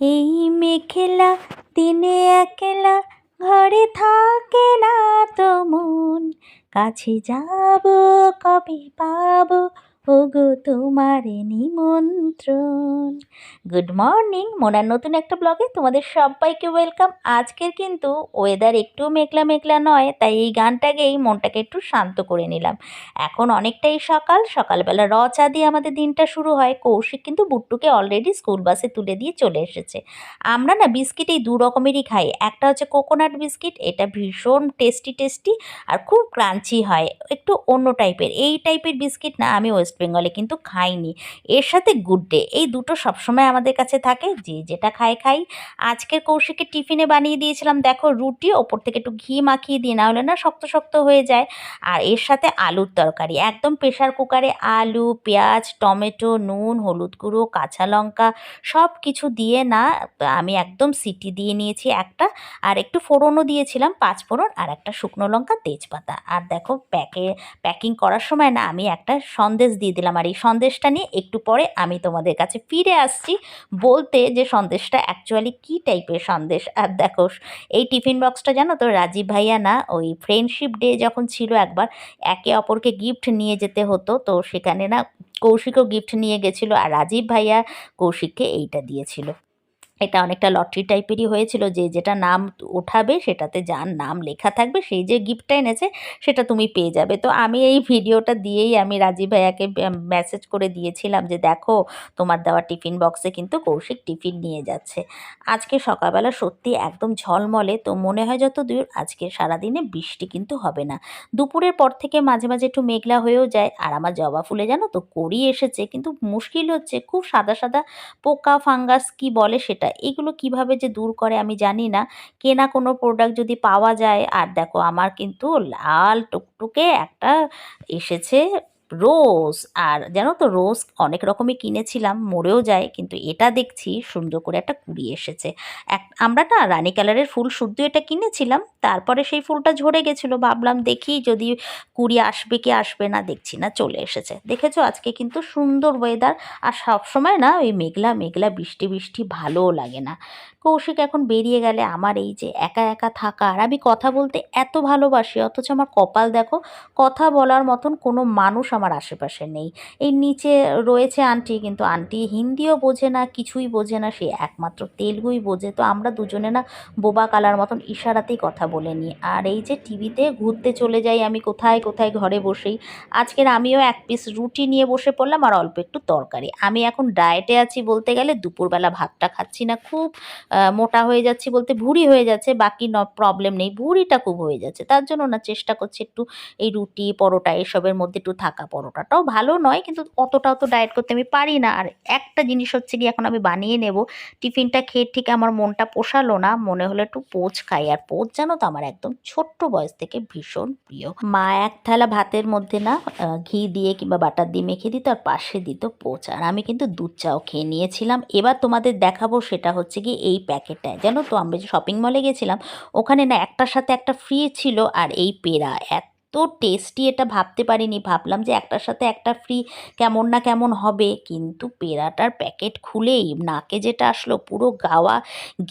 এই মেখেলা দিনে একলা ঘরে থাকে না তো মন। কাছে যাব কবে পাবো? ওগো তোমার নিমন্ত্রণ। গুড মর্নিং মোনার নতুন একটা ব্লগে তোমাদের সবাইকে ওয়েলকাম আজকের কিন্তু ওয়েদার একটু মেঘলা মেঘলা নয়, তাই এই গানটাকেই মনটাকে একটু শান্ত করে নিলাম। এখন অনেকটাই সকাল, সকালবেলা র চা দিয়ে আমাদের দিনটা শুরু হয়। কৌশিক কিন্তু বুট্টুকে অলরেডি স্কুল বাসে তুলে দিয়ে চলে এসেছে। আমরা না বিস্কিট এই দু রকমেরই খাই। একটা হচ্ছে কোকোনাট বিস্কিট এটা ভীষণ টেস্টি টেস্টি আর খুব ক্রাঞ্চি হয়। একটু অন্য টাইপের এই টাইপের বিস্কিট না আমি ওয়েস্ট বেঙ্গলে কিন্তু খাইনি। এর সাথে গুড ডে এই দুটো সবসময় আমাদের কাছে থাকে। যে যেটা খায়, খাই। আজকের কৌশিকে টিফিনে বানিয়ে দিয়েছিলাম, দেখো রুটি, ওপর থেকে একটু ঘি মাখিয়ে দিই না হলে না শক্ত শক্ত হয়ে যায়। আর এর সাথে আলুর তরকারি, একদম প্রেশার কুকারে আলু, পেঁয়াজ, টমেটো, নুন, হলুদ গুঁড়ো, কাঁচা লঙ্কা সব কিছু দিয়ে না আমি একদম সিটি দিয়ে নিয়েছি একটা। আর একটু ফোড়নও দিয়েছিলাম, পাঁচ ফোড়ন আর একটা শুকনো লঙ্কা তেজপাতা। আর দেখো প্যাকে প্যাকিং করার সময় না আমি একটা সন্দেশ দিয়ে দিলাম। আর এই সন্দেশটা নিয়ে একটু পরে আমি তোমাদের কাছে ফিরে আসছি বলতে যে সন্দেশটা অ্যাকচুয়ালি কি টাইপের সন্দেশ? আর দেখো, এই টিফিন বক্সটা জানো তো, রাজীব ভাইয়া না, ওই ফ্রেন্ডশিপ ডে যখন ছিল একবার, একে অপরকে গিফট নিয়ে যেতে হতো। তো সেখানে না কৌশিকও গিফট নিয়ে গেছিল আর রাজীব ভাইয়া কৌশিককে এইটা দিয়েছিল। এটা অনেকটা লটারি টাইপেরই হয়েছিল যে যেটা নাম ওঠাবে সেটাতে যার নাম লেখা থাকবে সেই যে গিফটটা এনেছে সেটা তুমি পেয়ে যাবে। তো আমি এই ভিডিওটা দিয়েই আমি রাজীব ভাইয়াকে মেসেজ করে দিয়েছিলাম যে দেখো তোমার দেওয়া টিফিন বক্সে কিন্তু কৌশিক টিফিন নিয়ে যাচ্ছে। আজকে সকালবেলা সত্যি একদম ঝলমলে তো মনে হয় যত দূর আজকে সারাদিনে বৃষ্টি কিন্তু হবে না। দুপুরের পর থেকে মাঝে মাঝে একটু মেঘলা হয়েও যায় আর আমার জবা ফুলে জানো তো করি এসেছে কিন্তু মুশকিল হচ্ছে খুব সাদা সাদা পোকা, ফাঙ্গাস কি বলে সেটা এগুলো কীভাবে যে দূর করে আমি জানি না। কেনা কোনো প্রোডাক্ট যদি পাওয়া যায়, আর দেখো আমার কিন্তু লাল টুকটুকে একটা এসেছে রোজ, আর জানো তো রোজ অনেক রকমই কিনেছিলাম, মরেও যায়, কিন্তু এটা দেখছি সুন্দর করে একটা কুড়ি এসেছে। এক, আমরা না রানী কালারের ফুল শুদ্ধ এটা কিনেছিলাম, তারপরে সেই ফুলটা ঝরে গেছিল, ভাবলাম দেখি যদি কুড়ি আসবে কি আসবে না, দেখছি না, চলে এসেছে। দেখেছ? আজকে কিন্তু সুন্দর ওয়েদার আর সবসময় না ওই মেঘলা মেঘলা বৃষ্টি বৃষ্টি ভালোও লাগে না। কৌশিক এখন বেরিয়ে গেলে আমার এই যে একা একা থাকা, আর আমি কথা বলতে এত ভালোবাসি, অথচ আমার কপাল দেখো, কথা বলার মতন কোনো মানুষ আমার আশেপাশে নেই। এই নিচে রয়েছে আন্টি কিন্তু আন্টি হিন্দিও বোঝে না, কিছুই বোঝে না, সে একমাত্র তেলগুই বোঝে। তো আমরা দুজনে না বোবা কালার মতন ইশারাতেই কথা বলে নিই। আর এই যে টিভিতে ঘুরতে চলে যাই আমি, কোথায় কোথায় ঘরে বসেই, আজকের আমিও এক পিস রুটি নিয়ে বসে পড়লাম আর অল্প একটু তরকারি। আমি এখন ডায়েটে আছি বলতে গেলে, দুপুরবেলা ভাতটা খাচ্ছি না, খুব মোটা হয়ে যাচ্ছি বলতে ভুঁড়ি হয়ে যাচ্ছে, বাকি ন প্রবলেম নেই, ভুঁড়িটা খুব হয়ে যাচ্ছে। তার জন্য না চেষ্টা করছি একটু এই রুটি, পরোটা এসবের মধ্যে একটু থাকা। পরোটাটাও ভালো নয়, কিন্তু অতটাও তো ডায়েট করতে আমি পারি না। আর একটা জিনিস হচ্ছে কি এখন আমি বানিয়ে নেব। টিফিনটা খেয়ে ঠিক আমার মনটা পোষালো না, মনে হলো একটু পোচ খাই। আর পোচ জানো তো আমার একদম ছোট্ট বয়স থেকে ভীষণ প্রিয়। মা এক থালা ভাতের মধ্যে না ঘি দিয়ে কিংবা বাটার দিয়ে মেখে দিত আর পাশে দিত পোচ। আর আমি কিন্তু দুধ চাও খেয়ে নিয়েছিলাম। এবার তোমাদের দেখাবো সেটা হচ্ছে কি এই প্যাকেটটায়। জানো তো আমরা যে শপিং মলে গেছিলাম, ওখানে না একটার সাথে একটা ফ্রি ছিল। আর এই পেরা এত টেস্টি এটা ভাবতে পারিনি। ভাবলাম যে একটার সাথে একটা ফ্রি কেমন না কেমন হবে। কিন্তু পেড়াটার প্যাকেট খুলেই নাকে যেটা আসলো, পুরো গাওয়া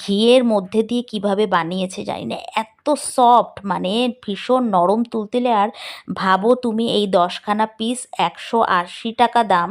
ঘিয়ের মধ্যে দিয়ে কীভাবে বানিয়েছে জানি না এত সফট মানে ভীষণ নরম তুলতেলে। আর ভাবো তুমি এই দশখানা পিস একশো আশি টাকা দাম,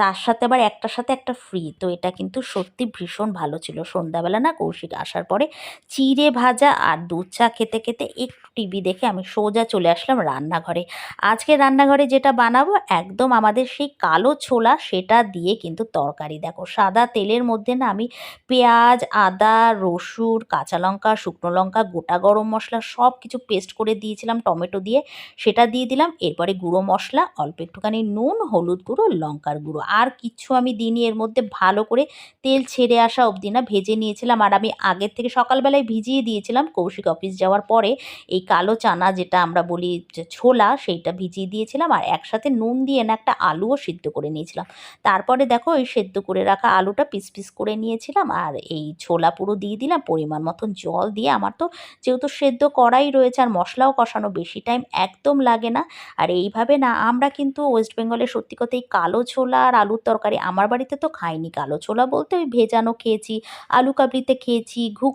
তার সাথে আবার একটার সাথে একটা ফ্রি তো এটা কিন্তু সত্যি ভীষণ ভালো ছিল। সন্ধ্যাবেলা না কৌশিক আসার পরে চিড়ে ভাজা আর দুধ চা খেতে খেতে একটু টিভি দেখে আমি সোজা চলে আসলাম রান্নাঘরে। আজকে রান্নাঘরে যেটা বানাবো, একদম আমাদের সেই কালো ছোলা, সেটা দিয়ে কিন্তু তরকারি। দেখো, সাদা তেলের মধ্যে না আমি পেঁয়াজ, আদা, রসুন, কাঁচা লঙ্কা, শুকনো লঙ্কা, গোটা গরম মশলা সব কিছু পেস্ট করে দিয়েছিলাম টমেটো দিয়ে। সেটা দিয়ে দিলাম, এরপরে গুঁড়ো মশলা, অল্প একটুখানি নুন, হলুদ গুঁড়ো, লঙ্কার গুঁড়ো। আর কিচ্ছু আমি দিইনি এর মধ্যে, ভালো করে তেল ছেড়ে আসা অবধি না, ভেজে নিয়েছিলাম। আর আমি আগের থেকে সকালবেলায় ভিজিয়ে দিয়েছিলাম কৌশিক অফিস যাওয়ার পরে, এই কালো চানা যেটা আমরা বলি ছোলা, সেইটা ভিজিয়ে দিয়েছিলাম আর একসাথে নুন দিয়ে না একটা আলুও সিদ্ধ করে নিয়েছিলাম। তারপরে দেখো ওই সেদ্ধ করে রাখা আলুটা পিস পিস করে নিয়েছিলাম আর এই ছোলা পুরো দিয়ে দিলাম, পরিমাণ মতন জল দিয়ে। আমার তো যেহেতু সেদ্ধ করাই রয়েছে আর মশলাও কষানো বেশি টাইম একদম লাগে না। আর এইভাবে না, আমরা কিন্তু ওয়েস্ট বেঙ্গলে সত্যি কথা এই কালো ছোলা আর আলুর তরকারি আমার বাড়িতে তো খাইনি। কালো ছোলা বলতে ওই ভেজানো খেয়েছি, আলু কাবলিতে খেয়েছি, ঘুগ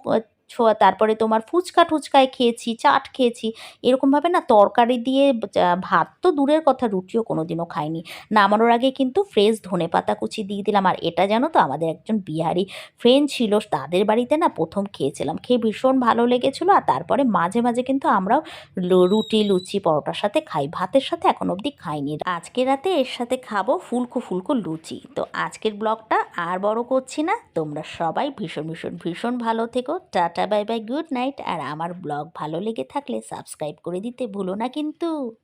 ছোয়া, তারপরে তোমার ফুচকা টুচকায় খেয়েছি, চাট খেয়েছি। এরকমভাবে না তরকারি দিয়ে ভাত তো দূরের কথা, রুটিও কোনো দিনও খাইনি। নামানোর আগে কিন্তু ফ্রেশ ধনে পাতা কুচি দিয়ে দিলাম। আর এটা জানো তো, আমাদের একজন বিহারি ফ্রেন্ড ছিল, তাদের বাড়িতে না প্রথম খেয়েছিলাম। খেয়ে ভীষণ ভালো লেগেছিলো। আর তারপরে মাঝে মাঝে কিন্তু আমরাও রুটি, লুচি, পরোটার সাথে খাই। ভাতের সাথে এখন অবধি খাইনি। আজকে রাতে এর সাথে খাব ফুলকো ফুলকো, লুচি। তো আজকের ব্লগটা আর বড় করছি না। তোমরা সবাই ভীষণ ভীষণ ভীষণ ভালো থেকো। Tata, bye bye, good night. আর আমার ব্লগ ভালো লেগে থাকলে সাবস্ক্রাইব করে দিতে ভুলো না কিন্তু।